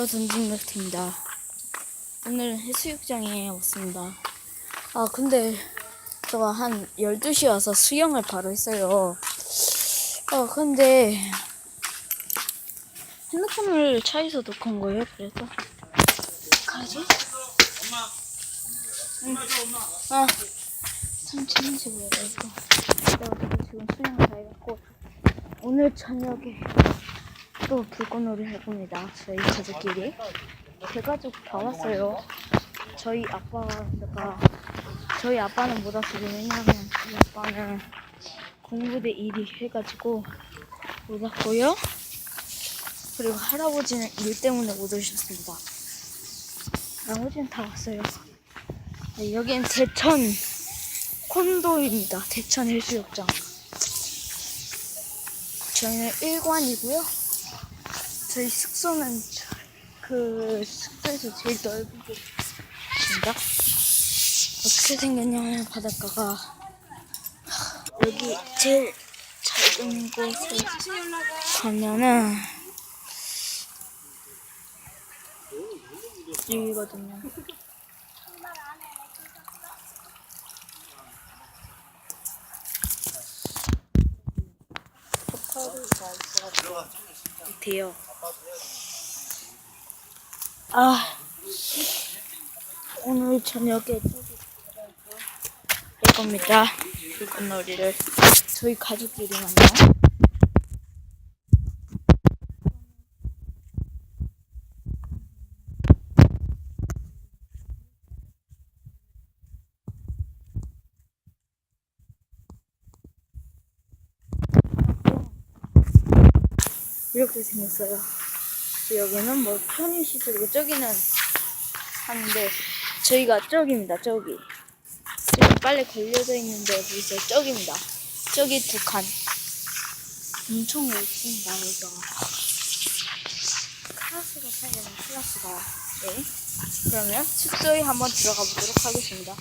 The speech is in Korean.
안녕하세요. 던진맥트입니다. 오늘은 해수욕장에 왔습니다. 아, 근데 제가 한 12시 와서 수영을 바로 했어요. 아, 근데 핸드폰을 차에서 놓고 온 거예요. 그래서 가지? 응. 아, 삼촌 집에 가서 내가 지금 수영을 다 해갖고 오늘 저녁에 또 불꽃놀이 할 겁니다. 저희 가족끼리. 대가족 다 왔어요. 저희 아빠가, 저희 아빠는 못 왔어요. 왜냐하면 저희 아빠는 공부대 일이 해가지고 못 왔고요. 그리고 할아버지는 일 때문에 못 오셨습니다. 나머지는 다 왔어요. 네, 여기는 대천 콘도입니다. 대천 해수욕장. 저희는 1관이고요. 저희 숙소는 저- 그 숙소에서 제일 넓은 곳입니다. 어떻게 생겼냐면 바닷가가 여기 제일 작은 곳에 가면은 여기거든요. 돼요. 아 오늘 저녁에 할 겁니다. 불꽃놀이를 저희 가족끼리만요. 이렇게 생겼어요. 여기는 뭐 편의시설이고 저기는 하는데 저희가 저기입니다. 저기 지금 빨래 걸려져 있는데 보이세요? 저기입니다. 저기 두 칸. 엄청 넓습니다. 여기가 클라스가 생겨요. 클라스가 네. 그러면 숙소에 한번 들어가 보도록 하겠습니다.